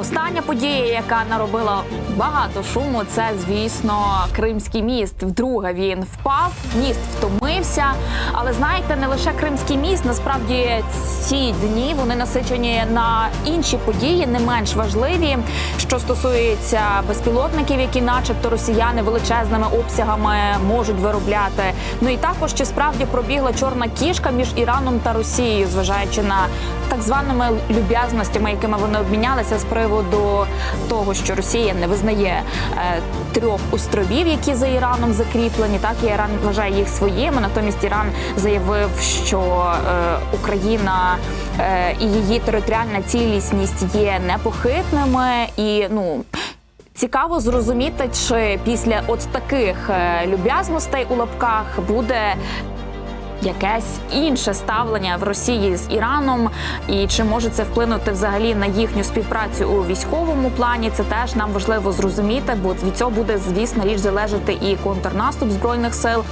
Остання подія, яка наробила багато шуму, це звісно Кримський міст. Вдруге він впав, міст втомився. Але знаєте, не лише Кримський міст, насправді ці дні вони насичені на інші події, не менш важливі, що стосується безпілотників, які, начебто, росіяни величезними обсягами можуть виробляти. Ну і також чи справді пробігла чорна кішка між Іраном та Росією, зважаючи на так званими люб'язностями, якими вони обмінялися з приводу того, що Росія не визнає е, трьох островів, які за Іраном закріплені. Так і Іран вважає їх своїми. Натомість Іран заявив, що е, Україна е, і її територіальна цілісність є непохитними і ну. Цікаво зрозуміти, чи після от таких люб'язностей у лапках буде якесь інше ставлення в Росії з Іраном, і чи може це вплинути взагалі на їхню співпрацю у військовому плані? Це теж нам важливо зрозуміти, бо від цього буде звісно річ залежати і контрнаступ збройних сил.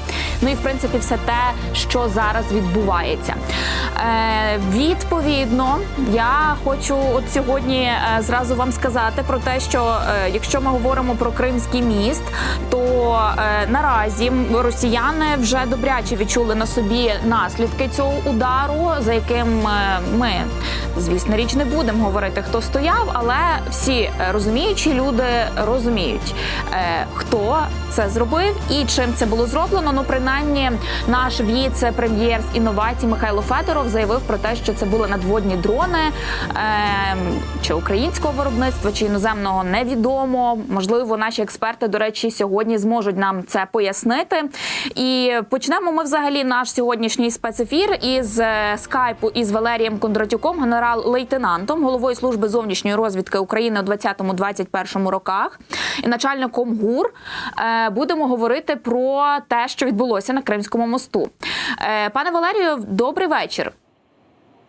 Ну і в принципі все те, що зараз відбувається. Е, відповідно, я хочу от сьогодні е, зразу вам сказати про те, що е, якщо ми говоримо про Кримський міст, то е, наразі росіяни вже добряче відчули на собі наслідки цього удару, за яким е, ми, звісно, річ не будемо говорити, хто стояв, але всі розуміючі люди розуміють, е, хто це зробив і чим це було зроблено. Ну, принаймні, наш віце-прем'єр з інновацій Михайло Федоров заявив про те, що це були надводні дрони е, чи українського виробництва, чи іноземного невідомо. Можливо, наші експерти, до речі, сьогодні зможуть нам це пояснити. І почнемо ми взагалі наш сьогоднішній спецефір із е, скайпу із Валерієм Кондратюком, генерал-лейтенантом, головою служби зовнішньої розвідки України у 20-21 роках і начальником ГУР. Е, Будемо говорити про те, що відбулося на Кримському мосту. Е, Пане Валерію, добрий вечір.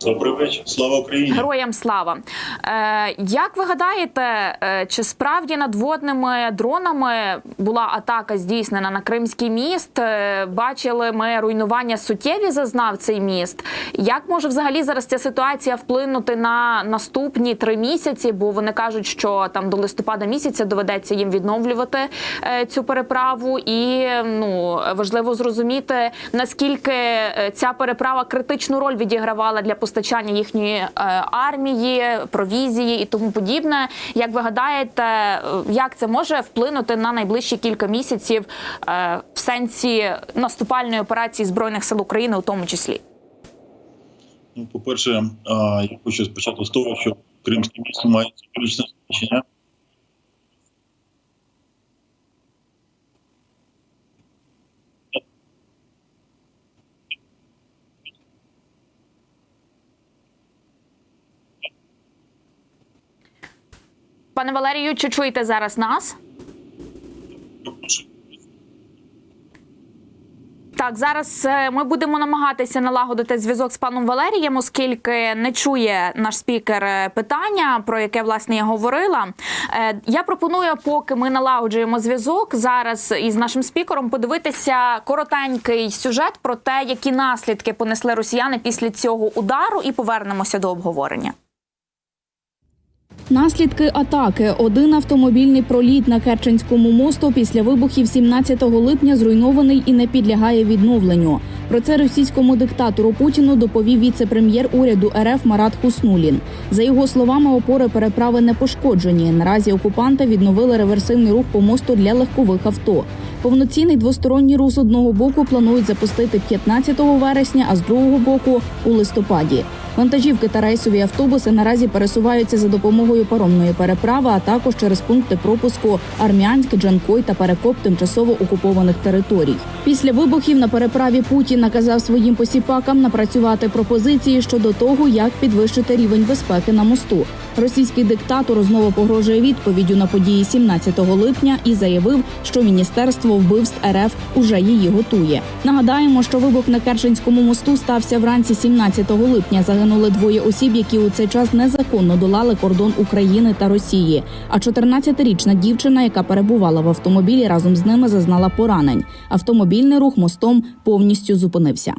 Добрий вечір, слава Україні. Героям слава. Е, як ви гадаєте, е, чи справді надводними дронами була атака здійснена на Кримський міст? Е, бачили ми руйнування суттєві зазнав цей міст. Як може взагалі зараз ця ситуація вплинути на наступні три місяці? Бо вони кажуть, що там до листопада місяця доведеться їм відновлювати е, цю переправу, і ну важливо зрозуміти наскільки ця переправа критичну роль відігравала для постачання їхньої е, армії, провізії і тому подібне. Як ви гадаєте, е, як це може вплинути на найближчі кілька місяців е, в сенсі наступальної операції збройних сил України, у тому числі? Ну, по-перше, я хочу спочатку з того, що Кримське місто має символічне значення. Пане Валерію, чи чуєте зараз нас? Так, зараз е, ми будемо намагатися налагодити зв'язок з паном Валерієм, оскільки не чує наш спікер е, питання, про яке власне я говорила. Е, Я пропоную, поки ми налагоджуємо зв'язок зараз із нашим спікером, подивитися коротенький сюжет про те, які наслідки понесли росіяни після цього удару, і повернемося до обговорення. Наслідки атаки. Один автомобільний проліт на Керченському мосту після вибухів 17 липня зруйнований і не підлягає відновленню. Про це російському диктатору Путіну доповів віце-прем'єр уряду РФ Марат Хуснулін. За його словами, опори переправи не пошкоджені. Наразі окупанти відновили реверсивний рух по мосту для легкових авто. Повноцінний двосторонній рух з одного боку планують запустити 15 вересня, а з другого боку у листопаді. Вантажівки та рейсові автобуси наразі пересуваються за допомогою паромної переправи, а також через пункти пропуску Армянськ, Джанкой та Перекоп тимчасово окупованих територій. Після вибухів на переправі Путін наказав своїм посіпакам напрацювати пропозиції щодо того, як підвищити рівень безпеки на мосту. Російський диктатор знову погрожує відповіддю на події 17 липня і заявив, що міністерство вбивств РФ уже її готує. Нагадаємо, що вибух на Керченському мосту стався вранці 17 липня. Загинули двоє осіб, які у цей час незаконно долали кордон України та Росії. А 14-річна дівчина, яка перебувала в автомобілі, разом з ними зазнала поранень. Автомобільний рух мостом повністю зупинився.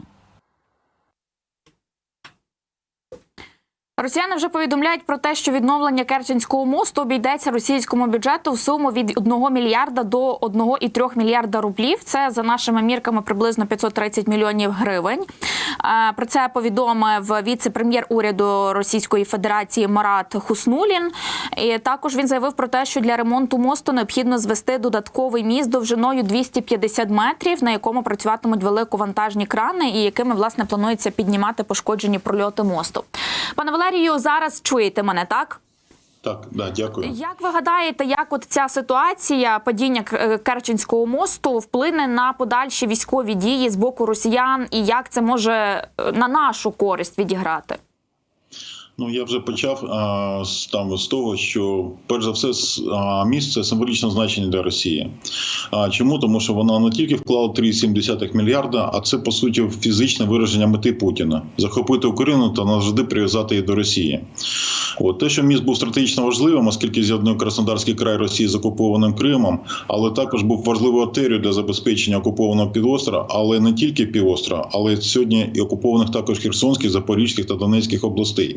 Росіяни вже повідомляють про те, що відновлення Керченського мосту обійдеться російському бюджету в суму від 1 мільярда до 1,3 мільярда рублів. Це за нашими мірками приблизно 530 мільйонів гривень. Е, Про це повідомив віце-прем'єр уряду Російської Федерації Марат Хуснулін. І також він заявив про те, що для ремонту мосту необхідно звести додатковий міст довжиною 250 метрів, на якому працюватимуть великовантажні крани, і якими власне планується піднімати пошкоджені прольоти мосту. Пане Валерію, зараз чуєте мене, так? Так, да, дякую. Як ви гадаєте, як от ця ситуація падіння е, Керченського мосту вплине на подальші військові дії з боку росіян, і як це може е, на нашу користь відіграти? Ну я вже почав а, з там з того, що перш за все міст це символічне значення для Росії. А чому? Тому що вона не тільки вклала 3,7 мільярда, а це по суті фізичне вираження мети Путіна захопити Україну та назавжди прив'язати її до Росії. От те, що міст був стратегічно важливим, оскільки з'єднує Краснодарський край Росії з окупованим Кримом, але також був важливою артерією для забезпечення окупованого півострова, але не тільки півострова, але сьогодні і окупованих також Херсонських, Запорізьких та Донецьких областей.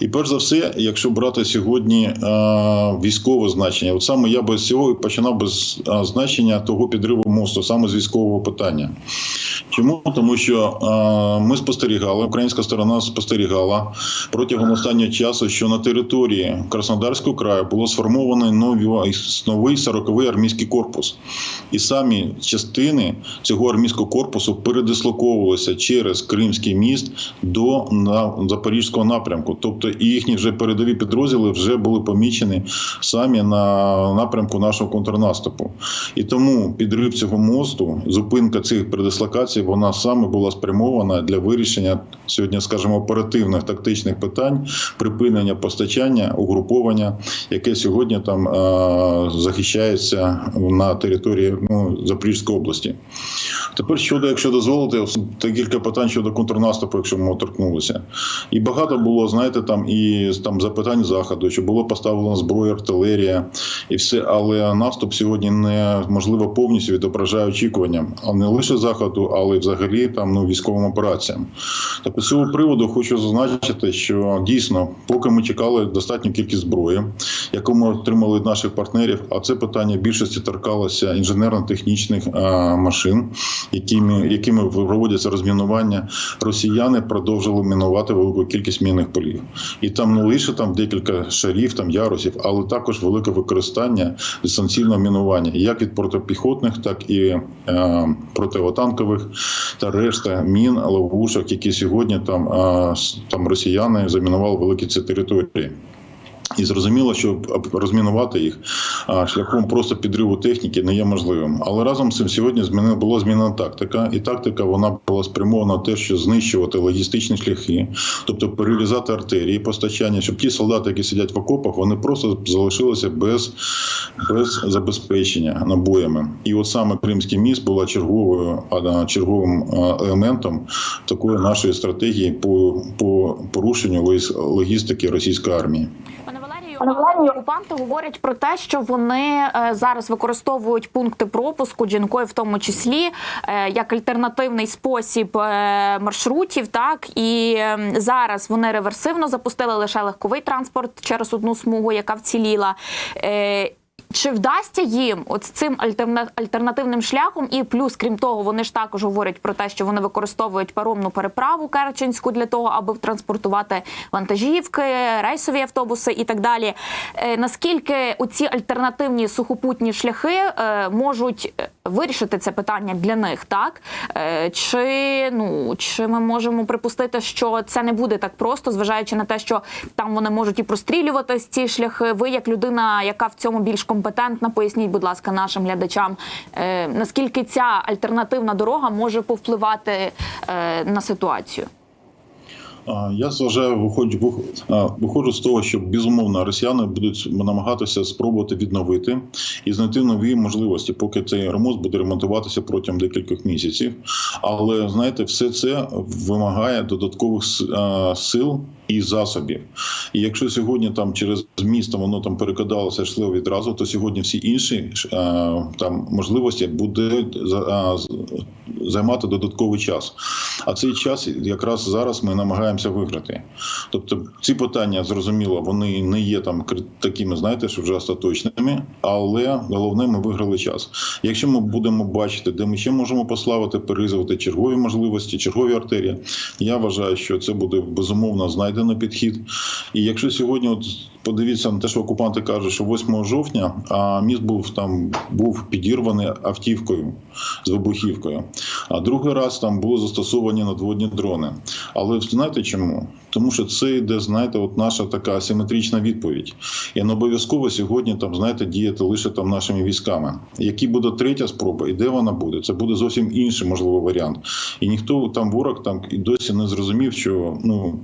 І перш за все, якщо брати сьогодні е, військове значення, от саме я би з цього починав би з е, значення того підриву мосту, саме з військового питання. Чому? Тому що е, ми спостерігали, українська сторона спостерігала протягом останнього часу, що на території Краснодарського краю було сформовано новий, новий 40-й армійський корпус. І самі частини цього армійського корпусу передислоковувалися через Кримський міст до Запорізького напрямку. Тобто і їхні вже передові підрозділи вже були помічені самі на напрямку нашого контрнаступу. І тому підрив цього мосту, зупинка цих передислокацій, вона саме була спрямована для вирішення сьогодні, скажімо, оперативних тактичних питань, припинення постачання, угруповання, яке сьогодні там захищається на території ну, Запорізької області. Тепер щодо, якщо дозволити, декілька питань щодо контрнаступу, якщо ми торкнулися. І багато було, знаєте, там і там запитань заходу, що було поставлено зброя, артилерія і все, але наступ сьогодні неможливо повністю відображає очікуванням, а не лише заходу, але й взагалі там ну військовим операціям. Так з цього приводу хочу зазначити, що дійсно, поки ми чекали достатню кількість зброї, яку ми отримали від наших партнерів, а це питання більшості торкалося інженерно-технічних е, машин, якими, якими проводяться розмінування, росіяни продовжили мінувати велику кількість мінних полів. І там не лише там декілька шарів, там ярусів, але також велике використання дистанційного мінування, як від протипіхотних, так і е, противотанкових та решта мін, ловушок, які сьогодні там, е, там росіяни замінували великі ці території. І зрозуміло, що розмінувати їх шляхом просто підриву техніки не є можливим. Але разом з цим сьогодні зміни була змінена тактика, і тактика вона була спрямована на те, що знищувати логістичні шляхи, тобто перерізати артерії постачання, щоб ті солдати, які сидять в окопах, вони просто залишилися без, без забезпечення набоями. І от саме Кримський міст була черговою черговим елементом такої нашої стратегії по, по порушенню логіс- логістики російської армії. Валерію. окупанти говорять про те, що вони е, зараз використовують пункти пропуску жінкою, в тому числі е, як альтернативний спосіб е, маршрутів. Так і е, зараз вони реверсивно запустили лише легковий транспорт через одну смугу, яка вціліла. Чи вдасться їм от цим альтерна- альтернативним шляхом? І плюс, крім того, вони ж також говорять про те, що вони використовують паромну переправу Керченську для того, аби транспортувати вантажівки, рейсові автобуси і так далі. Е, Наскільки оці альтернативні сухопутні шляхи е, можуть е, вирішити це питання для них, так чи ну чи ми можемо припустити, що це не буде так просто, зважаючи на те, що там вони можуть і прострілювати ці шляхи. Ви, як людина, яка в цьому більш компетентна, поясніть, будь ласка, нашим глядачам, е, наскільки ця альтернативна дорога може повпливати е, на ситуацію. Я зважаю, виходжу, вих- виходжу з того, що безумовно росіяни будуть намагатися спробувати відновити і знайти нові можливості, поки цей ремонт буде ремонтуватися протягом декількох місяців. Але знаєте, все це вимагає додаткових сил і засобів. І якщо сьогодні там через місто воно там перекидалося йшло відразу, то сьогодні всі інші там можливості буде за- займати додатковий час. А цей час якраз зараз ми намагаємося намагаємося виграти. Тобто ці питання зрозуміло, вони не є там такими, знаєте, що вже остаточними, але головне, ми виграли час. Якщо ми будемо бачити, де ми ще можемо пославити, перерізувати чергові можливості, чергові артерії, я вважаю, що це буде безумовно знайдено підхід. І якщо сьогодні, от подивіться на те, що окупанти кажуть, що 8 жовтня а міст був там був підірваний автівкою з вибухівкою. А другий раз там були застосовані надводні дрони. Але знаєте чому? Тому що це йде, знаєте, от наша така асиметрична відповідь. І не обов'язково сьогодні там, знаєте, діяти лише там нашими військами. Які буде третя спроба, і де вона буде? Це буде зовсім інший можливо варіант. І ніхто там ворог там і досі не зрозумів, що ну.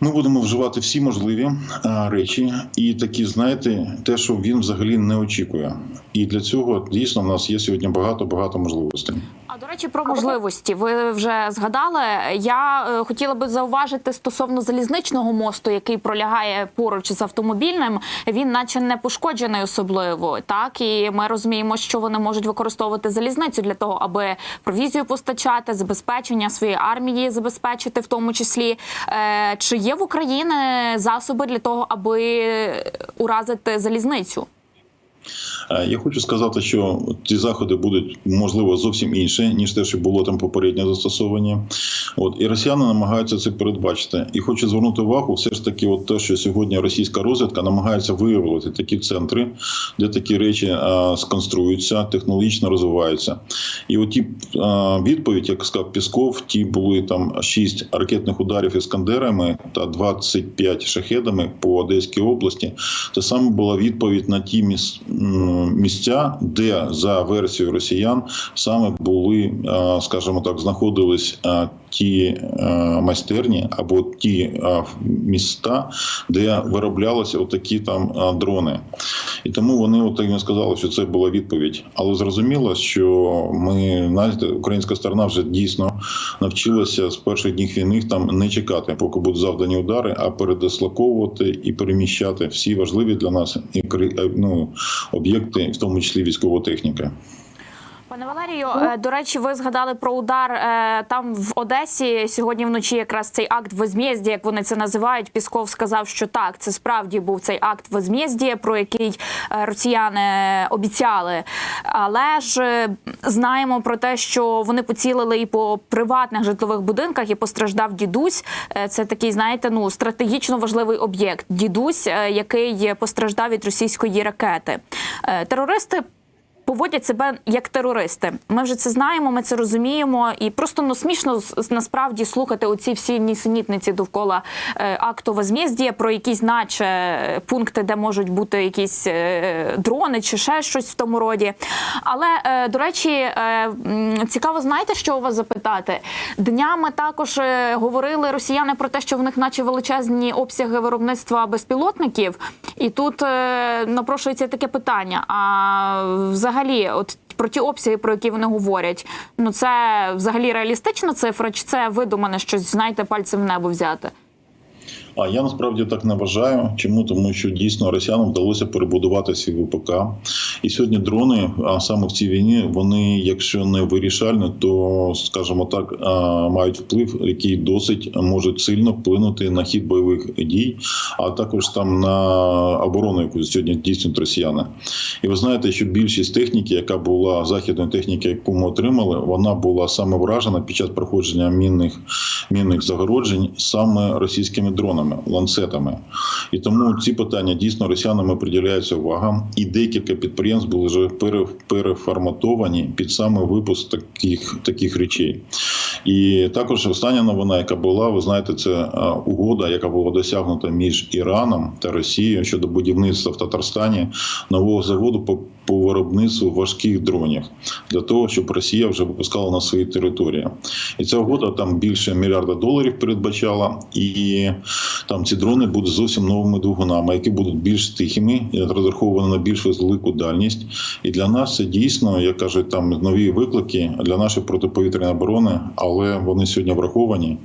Ми будемо вживати всі можливі а, речі, і такі, знаєте, те, що він взагалі не очікує. І для цього дійсно в нас є сьогодні багато багато можливостей. А до речі, про можливості ви вже згадали. Я е, хотіла би зауважити стосовно залізничного мосту, який пролягає поруч з автомобільним. Він, наче, не пошкоджений особливо. Так і ми розуміємо, що вони можуть використовувати залізницю для того, аби провізію постачати, забезпечення своєї армії забезпечити, в тому числі. Е, Чи є в Україні засоби для того, аби уразити залізницю? Е, Я хочу сказати, що ці заходи будуть можливо зовсім інші, ніж те, що було там попередньо застосовані. От і росіяни намагаються це передбачити. І хочу звернути увагу, все ж таки, от те, що сьогодні російська розвідка намагається виявити такі центри, де такі речі а, сконструюються, технологічно розвиваються. І от ті а, відповідь, як сказав Пісков, ті були там 6 ракетних ударів іскандерами та 25 шахедами по Одеській області. Це саме була відповідь на ті міс- місця, де за версією росіян саме були, е, скажімо так, знаходились е, ті е, майстерні або ті міста, де вироблялися отакі там дрони. І тому вони от так не сказали, що це була відповідь. Але зрозуміло, що ми знаєте, українська сторона вже дійсно навчилася з перших днів війни там не чекати, поки будуть завдані удари, а передислоковувати і переміщати всі важливі для нас і ну, об'єкти, в тому числі військова техніка. Пане Валерію, е, до речі, ви згадали про удар е, там в Одесі сьогодні вночі. Якраз цей акт возмездя, як вони це називають. Пісков сказав, що так, це справді був цей акт возмездя, про який е, росіяни обіцяли. Але ж знаємо про те, що вони поцілили і по приватних житлових будинках, і постраждав дідусь. Це такий, знаєте, ну стратегічно важливий об'єкт. Дідусь, який постраждав від російської ракети. Терористи поводять себе як терористи. Ми вже це знаємо, ми це розуміємо, і просто ну смішно насправді слухати оці всі нісенітниці довкола е, акту возмездія про якісь, наче пункти, де можуть бути якісь е, дрони чи ще щось в тому роді. Але е, до речі, цікаво, знаєте, що у вас запитати? Днями також говорили росіяни про те, що в них, наче величезні обсяги виробництва безпілотників, і тут напрошується таке питання: а взагалі, от про ті обсяги, про які вони говорять, ну це взагалі реалістична цифра, чи це видумане щось, знаєте, пальцем в небо взяти? А я насправді так не вважаю. Чому? Тому що дійсно росіянам вдалося перебудувати свій ВПК. І сьогодні дрони, а саме в цій війні, вони, якщо не вирішальні, то скажімо так, мають вплив, який досить може сильно вплинути на хід бойових дій, а також там на оборону, яку сьогодні здійснюють росіяни. І ви знаєте, що більшість техніки, яка була західної техніки, яку ми отримали, вона була саме вражена під час проходження мінних мінних загороджень саме російськими дронами, ланцетами. І тому ці питання дійсно росіянами приділяється увага. І декілька підприємств були вже переформатовані під саме випуск таких, таких речей. І також остання новина, яка була, ви знаєте, це е, угода, яка була досягнута між Іраном та Росією щодо будівництва в Татарстані нового заводу по, по виробництву важких дронів для того, щоб Росія вже випускала на свої території. І ця угода там більше мільярда доларів передбачала, і там ці дрони будуть зовсім новими двигунами, які будуть більш тихими, розраховані на більш велику дальність. І для нас це дійсно, як кажуть, там нові виклики для нашої протиповітряної оборони, але вони сьогодні враховані.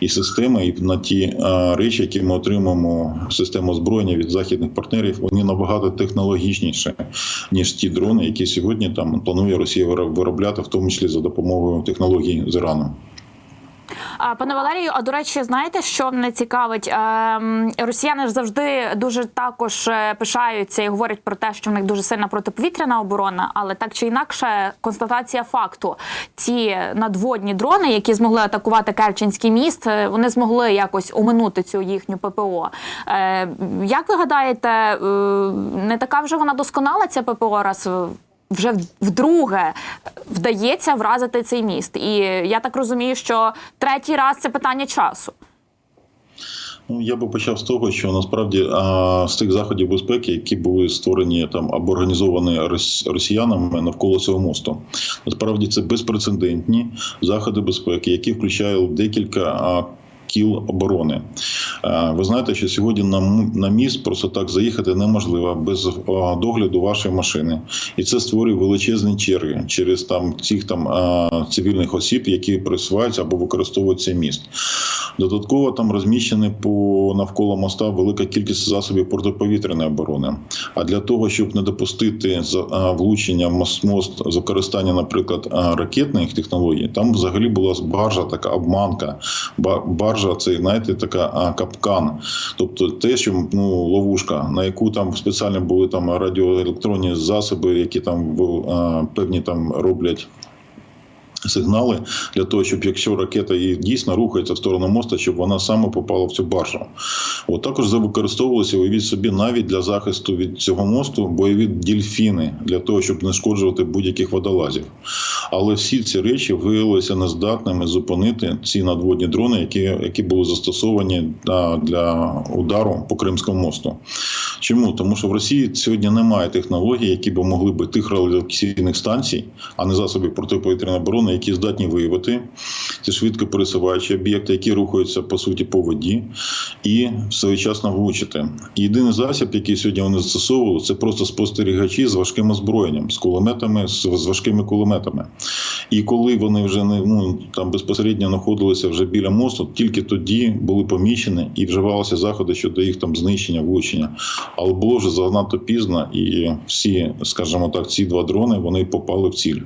І системи, і на ті е, речі, які ми отримуємо систему озброєння від західних партнерів, вони набагато технологічніші, ніж ті дрони, які сьогодні там планує Росія виробляти, в тому числі за допомогою технологій з Ірану. Пане Валерію, а до речі, знаєте, що мене цікавить? Ем, Росіяни ж завжди дуже також е, пишаються і говорять про те, що в них дуже сильна протиповітряна оборона, але так чи інакше, констатація факту: ці надводні дрони, які змогли атакувати Керченський міст, е, вони змогли якось оминути цю їхню ППО. Е, Як ви гадаєте, не така вже вона досконала ця ППО раз? Вже вдруге вдається вразити цей міст. І я так розумію, що третій раз це питання часу. Ну, я би почав з того, що насправді а, з тих заходів безпеки, які були створені там або організовані росіянами навколо цього мосту, насправді це безпрецедентні заходи безпеки, які включають декілька. А, Кіл оборони. Е, Ви знаєте, що сьогодні на, міст просто так заїхати неможливо без догляду вашої машини, і це створює величезні черги через там цих там цивільних осіб, які пересуваються або використовують цей міст. Додатково там розміщені по навколо моста велика кількість засобів протиповітряної оборони. А для того, щоб не допустити влучення мост, мост з використання, наприклад, ракетних технологій, там взагалі була баржа, така обманка. Ба- Баржа це знаєте, така капкан. Тобто те, що ну ловушка, на яку там спеціально були там радіоелектронні засоби, які там в- певні там роблять сигнали для того, щоб якщо ракета і дійсно рухається в сторону моста, щоб вона саме попала в цю баржу. От також використовувалися, уявіть собі, навіть для захисту від цього мосту бойові дільфіни для того, щоб знешкоджувати будь-яких водолазів. Але всі ці речі виявилися нездатними зупинити ці надводні дрони, які, які були застосовані а, для удару по Кримському мосту. Чому? Тому що в Росії сьогодні немає технологій, які б могли би тих радіолокаційних станцій, а не засобів протиповітряної оборони, які здатні виявити ці швидко пересуваючі об'єкти, які рухаються по суті по воді, і своєчасно влучити. Єдиний засіб, який сьогодні вони застосовували, це просто спостерігачі з важким озброєнням, з кулеметами, з, важкими кулеметами. І коли вони вже не ну там безпосередньо знаходилися вже біля мосту, тільки тоді були помічені і вживалися заходи щодо їх там знищення, влучення. Але було вже занадто пізно, і всі, скажімо так, ці два дрони вони попали в ціль.